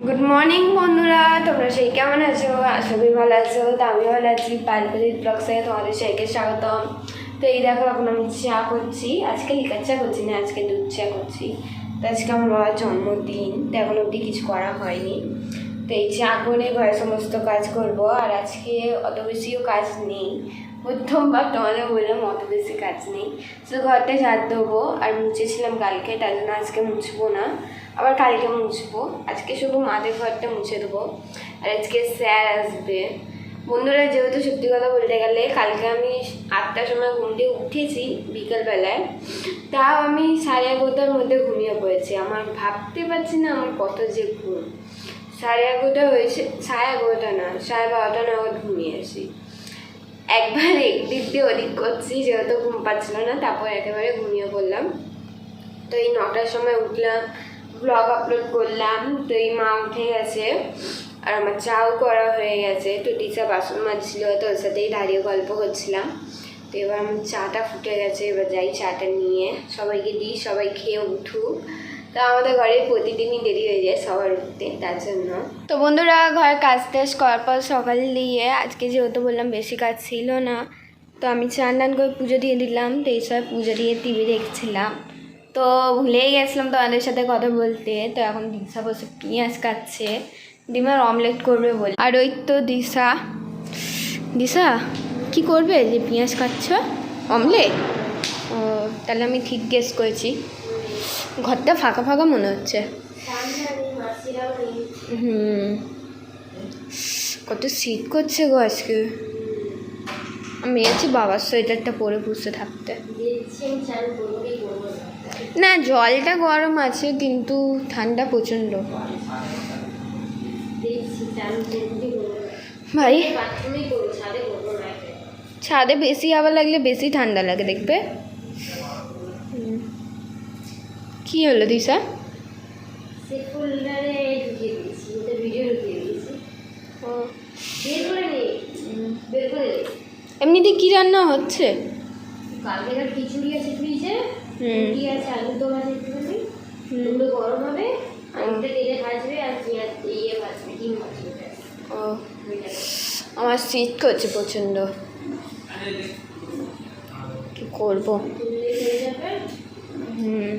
Good morning বন্ধুরা। তোমরা সেই কেমন আছো? আশা করি ভালো আছো। তো আমি ভালো আছি। পালপালির ব্লগসে তোমাদের সেইকে স্বাগতম। তো এই দেখো, এখন আমি চা করছি। আজকে লিকার চা করছি না, আজকে দুধ চা করছি। তো আজকে আমার বাবার জন্মদিন, তো এখন অবধি কিছু করা হয়নি। তো এই চা করে ঘরে সমস্ত কাজ করব। আর আজকে অত বেশিও কাজ নেই। প্রথমবার তোমাদের বললাম অত বেশি কাজ নেই। শুধু ঘরটা ঝাড় দেবো। আর মুছেছিলাম কালকে, তার জন্য আজকে মুছবো না। আবার কালকে মুছবো। আজকে শুধু মাদের ঘরটা মুছে দেবো। আর আজকে স্যার আসবে। বন্ধুরা, যেহেতু সত্যি কথা বলতে গেলে কালকে আমি আটটার সময় ঘুম দিয়ে উঠেছি বিকেলবেলায়। তাও আমি সাড়ে এগারোটার মধ্যে ঘুমিয়ে পড়েছি। আমার ভাবতে পারছি না আমার কত যে ঘুম। সাড়ে এগারোটা হয়েছে, সাড়ে এগারোটা না, সাড়ে বারোটা নাগাদ আসি। একবার একদিক দিয়ে ওদিক করছি, যেহেতু ঘুম পাচ্ছিল না, তারপর একেবারে ঘুমিয়ে পড়লাম। তো এই নটার সময় উঠলাম ব্লগ আপলোড করলাম, তো এই মা উঠে গেছে আর আমার চাও করা হয়ে গেছে। তো টিচা বাসন মাজছিল, তো ওর সাথেই দাঁড়িয়ে গল্প করছিলাম। তো এবার আমার চাটা ফুটে গেছে, এবার যাই চাটা নিয়ে। সবাইকে দিই, সবাই খেয়ে উঠুক। তো আমাদের ঘরে প্রতিদিনই দেরি হয়ে যায় সবার উঠতে, তার জন্য। তো বন্ধুরা, ঘরে কাজ টাজ করার পর সকাল দিয়ে আজকে যেহেতু বললাম বেশি কাজ ছিল না, তো আমি চান টান করে পুজো দিয়ে দিলাম। তো এই সময় পুজো দিয়ে টিভি দেখছিলাম। তো ভুলেই গেছিলাম তোমাদের সাথে কথা বলতে। তো এখন দিশা বসে পেঁয়াজ কাটছে। ডিমার অমলেট করবে বলে। আর ওই তো দিশা। দিশা, কি করবে যে পেঁয়াজ কাটছ? অমলেট ও, তাহলে আমি ঠিক গেস করেছি। ঘরটা ফাঁকা ফাঁকা মনে হচ্ছে। হুম। কত শীত করছে গো আজকে। আমি আছি বাবার সোয়েটারটা পরে বসে থাকতে। না জলটা গরম আছে কিন্তু ঠান্ডা প্রচণ্ড। ভাই। ছাদে বেশি আবার লাগলে বেশি ঠান্ডা লাগে দেখবে। কি হলো দিশা? এমনিতে কি রান্না হচ্ছে? কালকে খিচুড়ি আছে একটুখানি। ওগুলো গরম হবে আলুটা তেলে ভাজবে আর পেঁয়াজ ইয়ে ভাজবে ডিম ভাজবে ও। আমার শীত করছে প্রচণ্ড। কি করব? হুম।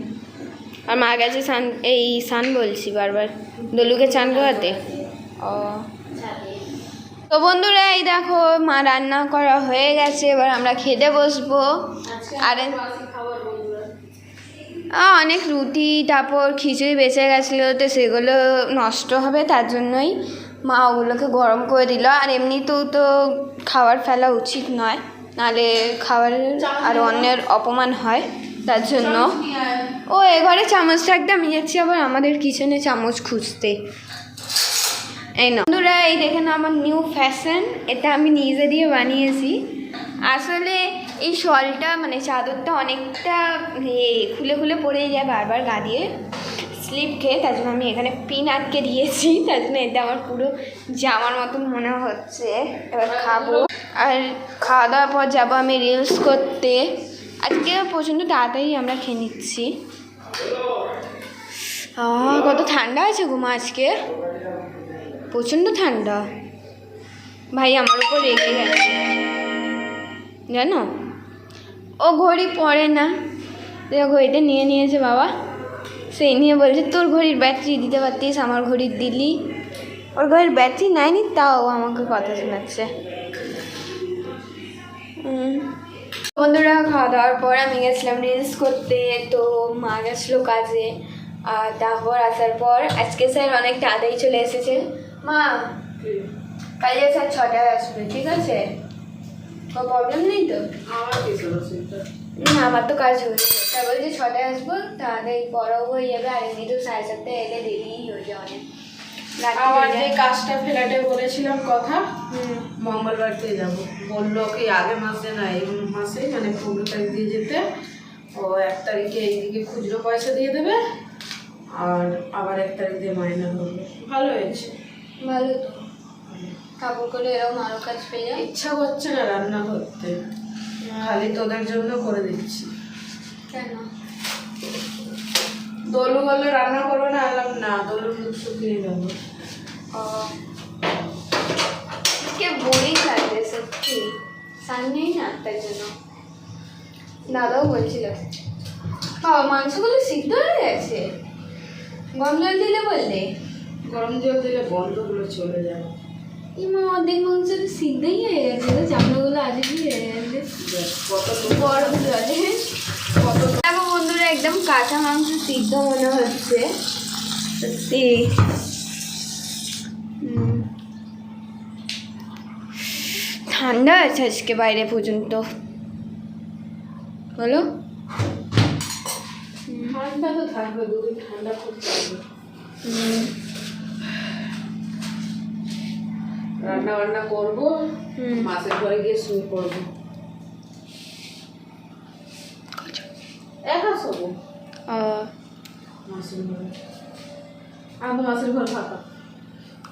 আর মা গেছে সান এই সান বলছি বারবার। দলুকে চান করাতে? ও। তো বন্ধুরা এই দেখো মা রান্না করা হয়ে গেছে এবার আমরা খেতে বসবো। আরে অনেক রুটি, তারপর খিচুড়ি বেঁচে গেছিল তো সেগুলো নষ্ট হবে তার জন্যই মা ওগুলোকে গরম করে দিল। আর এমনিতেও তো খাবার ফেলা উচিত নয়, নাহলে খাবারের আর অন্যের অপমান হয় তার জন্য। ও, এ চামচটা একটা আমি যাচ্ছি, আবার আমাদের কিচেনে চামচ খুঁজতে। এই না বন্ধুরা, এই দেখেন আমার নিউ ফ্যাশন এটা আমি নিজে দিয়ে বানিয়েছি। আসলে এই শলটা মানে চাদরটা অনেকটা খুলে খুলে পড়ে যায় বারবার গা দিয়ে। স্লিপ খেয়ে, তার জন্য আমি এখানে পিন আটকে দিয়েছি, তার জন্য এটা আমার পুরো জামার মতন মনে হচ্ছে। এবার খাব। আর খাওয়া দাওয়ার পর যাব আমি রিলস করতে। আজকে প্রচণ্ড তাড়াতাড়ি আমরা খেয়ে নিচ্ছি। কত ঠান্ডা আছে ঘুমা আজকে? প্রচণ্ড ঠান্ডা। ভাই, আমার উপর রেগে গেছে। জানো? ও ঘড়ি পরে না। ঘড়িটা নিয়ে নিয়েছে বাবা। সেই নিয়ে বলছে, তোর ঘড়ির ব্যাটারি দিতে পারতিস, আমার ঘড়ির দিলি। ওর ঘড়ির ব্যাটারি নেয়নি, তাও আমাকে কথা শোনাচ্ছে। বন্ধুরা খাওয়া দাওয়ার পর আমি গেছিলাম রিলস করতে, তো মা গেছিল কাজে। আর তারপর আসার পর আজকে স্যার অনেক তাড়াতাড়ি চলে এসেছে। মা, কালকে স্যার ছটায় আসবে, ঠিক আছে? কোনো প্রবলেম নেই তো? আমার অসুবিধা না আমার তো কাজ হয়েছে তা বলছে ছটায় আসব তাড়াতাড়ি পড়াও হয়ে যাবে আর এমনি তো সাড়ে সাতটায় এলে দেরিই হয়ে যায় অনেক আমার যে কাজটা ফেলাটে বলেছিলাম কথা হুম। মঙ্গলবারতে যাব। বলল কি আগের মাসে না এই মাসে মানে পনেরো তারিখ দিয়ে যেতে। ও এক তারিখে এইদিকে খুচরো পয়সা দিয়ে দেবে আর আবার এক তারিখ দিয়ে মাইনা ধরবে। ভালো হয়েছে। ভালো তো। কাপড় করে এরকম আরও কাজ পেয়ে যায় ইচ্ছা করছে না রান্না করতে। খালি তোদের জন্য করে দিচ্ছি। কেন? দোলু বলল রান্না করব না। আনলাম না দোলুর দুধ শুকিয়ে যাব। কে বোরিং লাগছে সত্যি। সান নেই না তাই জন্য। দাদাও বলছিল। বাবা মাংসগুলো সিদ্ধ হয়ে গেছে? গরম জল দিলে বললে? গরম জল দিলে গন্ধগুলো চলে যায় ইমা অর্ধেক মাংস তো সিদ্ধই হয়ে গেছে চামড়াগুলো আজকে হয়ে গেছে? গরম জলে কত দেখো বন্ধুরা একদম কাঁচা মাংস সিদ্ধ মনে হচ্ছে। সত্যি। ঠান্ডা আছে আজকে বাইরে পর্যন্ত। বলো। ঠান্ডা তো থাকবে ঠান্ডা খুব থাকবে হুম। রান্না বান্না করব মাসের ঘরে গিয়ে শুয়ে পড়ব। একা শোবো? আহ, ঘরে। আমি মাসের ঘর ফাঁকা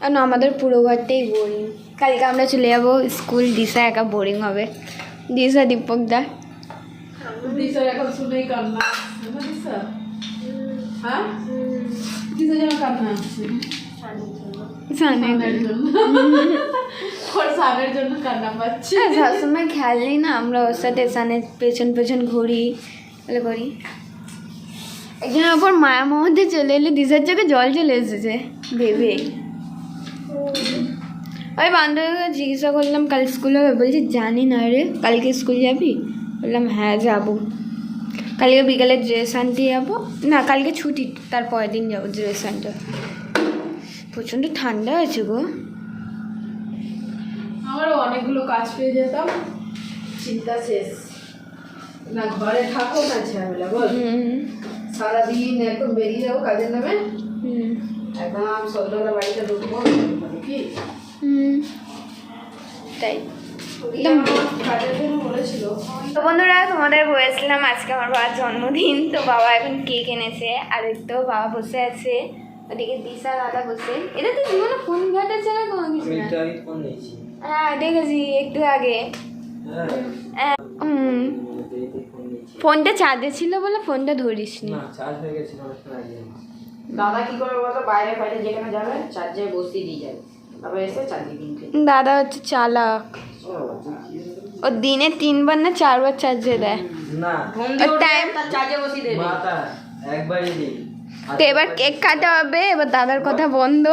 আর আমাদের পুরো ঘরটাই বোরিং কালকে আমরা চলে যাব স্কুল দিশা একা বোরিং হবে। দিশা দীপক দা। দিশার এখন শুনেই কান্না দিশা? হ্যাঁ? দিশা যেন কান্না আসছে। সানের জন্য ওর সানের হ্যাঁ সবসময় খেয়াল না আমরা ওর সাথে সানের পেছন পেছন ঘুরি এগুলো করি। একজনের ওপর মায়া মধ্যে চলে এলে দিশার চোখে জল চলে এসেছে ভেবে ওই বান্ধবীকে জিজ্ঞাসা করলাম, কাল স্কুল হবে বলছি জানি না রে কালকে স্কুল যাবি? বললাম হ্যাঁ যাব। কালকে বিকালে ড্রেস আনতে যাব না, কালকে ছুটি তার পরের দিন যাব ড্রেস আনতে প্রচণ্ড ঠান্ডা আছে গো। আমারও অনেকগুলো কাজ পেয়ে যেতাম। চিন্তা শেষ। না ঘরে থাকো না ঝামেলা বল। সারাদিন একদম বেরিয়ে যাব কাজের নামে। একদম সন্ধ্যাবেলা বাড়িতে ঢুকবো। কি? হুম। তাই। তো বন্ধুরা তোমাদের বলেছিলাম আজকে আমার বাবার জন্মদিন। তো বাবা এখন কেক এনেছে আর তো বাবা বসে আছে। ওদিকে দিশা দাদা বসে এটা তো জীবনে ফোন ঘাটাচ্ছে না কোনো কিছু না? হ্যাঁ দেখেছি একটু আগে। হ্যাঁ। নিয়েছি ফোনটা চার্জে ছিল বলে ফোনটা ধরিস নি। হয়ে দাদা কি করবে বলতো? বাইরে বাইরে যেখানে যাবে চার্জে বসিয়ে দিয়ে যাবে। তারপর এসে চার্জে কিনতে দাদা হচ্ছে চালাক। ও দিনে তিনবার না চারবার চার্জে দেয় না। টাইম চার্জে বসিয়ে দেবে। একবারই দিই। তো এবার কেক কাটা হবে এবার দাদার কথা বন্ধ।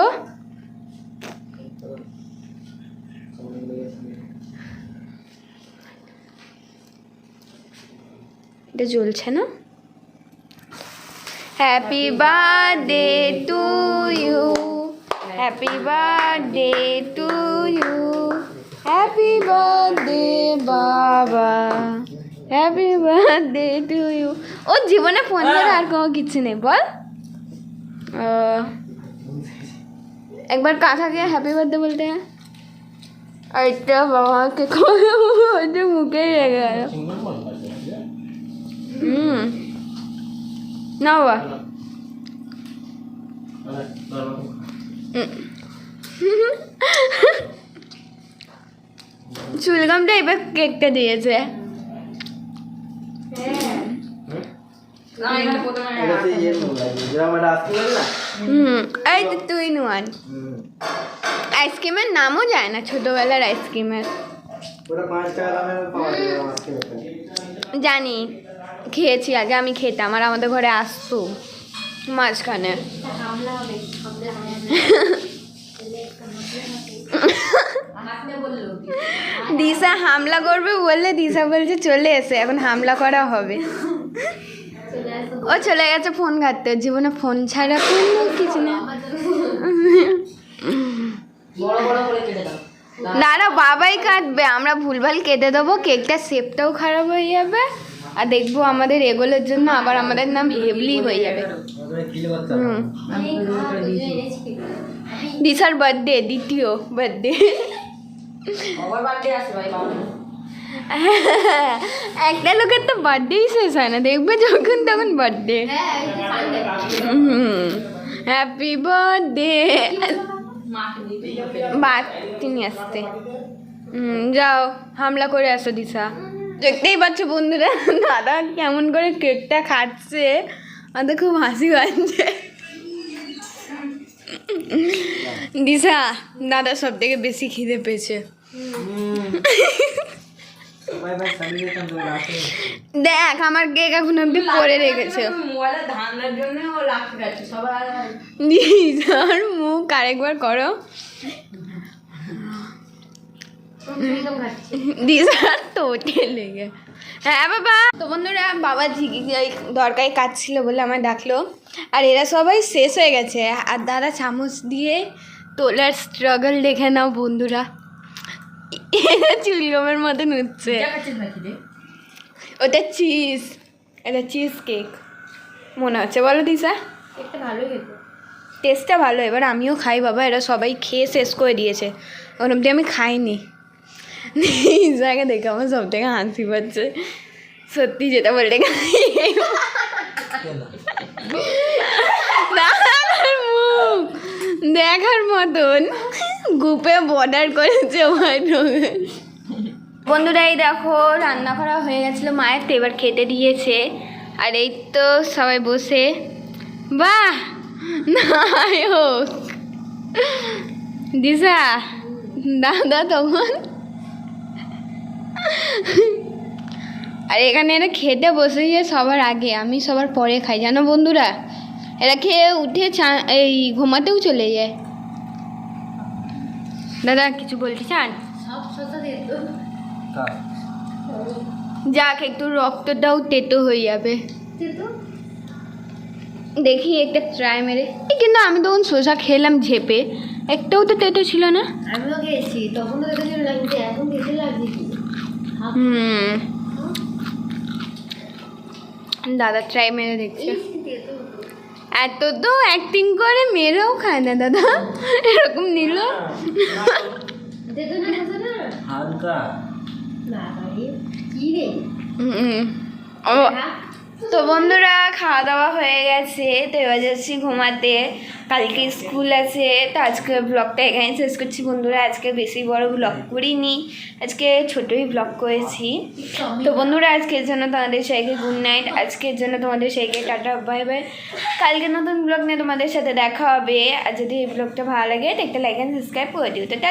এটা জ্বলছে না? Happy birthday to you happy birthday to you happy birthday বাবা হ্যাপি বার্থডে টু ইউ ও জীবনে ফোন ছাড়া আর কোনো কিছু নেই বল। আহ, একবার কাকাকে হ্যাপি বার্থডে বলতে হয় আর এটা বাবাকে ওইটা মুখেই রেখে গেল হুম না বাবা হুম। চুলগামটা এবার কেকটা দিয়েছে এই তো তুই নুয়ান। আইসক্রিমের নামও যায় না ছোটোবেলার আইসক্রিমের। জানি খেয়েছি আগে আমি খেতাম আর আমাদের ঘরে আসতো মাঝখানে। হামলা হবে হামলা হাসলে বলল দিশা হামলা করবে বললে দিশা বলছে চলে এসে এখন হামলা করা হবে। ও চলে গেছে ফোন ঘাটতে জীবনে ফোন ছাড়া কোনো কিছু না দাঁড়া বাবাই কাটবে আমরা ভুলভাল কেটে দেবো কেকটা শেপটাও খারাপ হয়ে যাবে আর দেখব আমাদের এগুলোর জন্য আবার আমাদের নাম হেভলি হয়ে যাবে। দিশার বার্থডে দ্বিতীয় বার্থডে একটা লোকের তো বার্থডেই শেষ হয় না, দেখবে যখন তখন বার্থডে হ্যাঁ হ্যাপি বার্থডে বাড়তি নিয়ে আসতে যাও, হামলা করে আসো, দিশা। দেখতেই পাচ্ছ বন্ধুরা, দাদা কেমন করে কেকটা খাচ্ছে আমাদের খুব হাসি পাচ্ছে। দিশা, দাদা সব থেকে বেশি খিদে পেয়েছে। দেখ আমার কেক এখন অব্দি পরে রেখেছে। দিশার মুখ আরেকবার করো। দিশার তোটে লেগে। হ্যাঁ বাবা। তো বন্ধুরা বাবা ঝিকি ওই দরকারি কাজ ছিল বলে আমায় ডাকলো। আর এরা সবাই শেষ হয়ে গেছে। আর দাদা চামচ দিয়ে তোলার স্ট্রাগল দেখে নাও বন্ধুরা। চুলগমের মতন উঠছে ওটা চিজ এটা চিজ কেক মনে হচ্ছে বলো দিশা। টেস্টটা ভালো এবার আমিও খাই বাবা এরা সবাই খেয়ে শেষ করে দিয়েছে। ওর অবধি আমি খাইনি। জায়গা দেখে আমার সব থেকে হাসি পাচ্ছে। সত্যি যেটা বলতে মুখ। দেখার মতন। গ্রুপে বর্ডার করেছে আমার বন্ধুরা, এই দেখো, রান্না করা হয়ে গেছিল মায়ের, তো এবার খেতে দিয়েছে। আর এই তো সবাই বসে। বাহ! নায়ক। দিশা, দাদা তখন আর এখানে এরা খেতে বসে গিয়ে সবার আগে, আমি সবার পরে খাই। জানো বন্ধুরা, এরা খেয়ে উঠে এই ঘুমাতেও চলে যায়। দাদা কিছু বলতে চান? যাক একটু রক্তটাও তেতো হয়ে যাবে। দেখি একটা ট্রাই মেরে। এই কিন্তু আমি তখন শসা খেলাম ঝেপে। একটাও তো তেতো ছিল না। আমিও খেয়েছি তখন এখন লাগছে হুম। দাদা ট্রাই মেরে দেখছে। এত তো অ্যাক্টিং করে মেয়েরাও খায় না দাদা এরকম নিল হালকা। ও। তো বন্ধুরা খাওয়া দাওয়া হয়ে গেছে। তো এবার যাচ্ছি ঘুমাতে। কালকে স্কুল আছে, তো আজকে ব্লগটা এখানে শেষ করছি। বন্ধুরা, আজকে বেশি বড় ব্লগ করিনি। আজকে ছোটোই ব্লগ করেছি। তো বন্ধুরা, আজকের জন্য তোমাদের সবাইকে গুড নাইট আজকের জন্য তোমাদের সবাইকে টাটা বাই বাই কালকে নতুন ব্লগ নিয়ে তোমাদের সাথে দেখা হবে। আর যদি এই ব্লগটা ভালো লাগে, একটা লাইক অ্যান্ড সাবস্ক্রাইব করে দিও। তো টাটা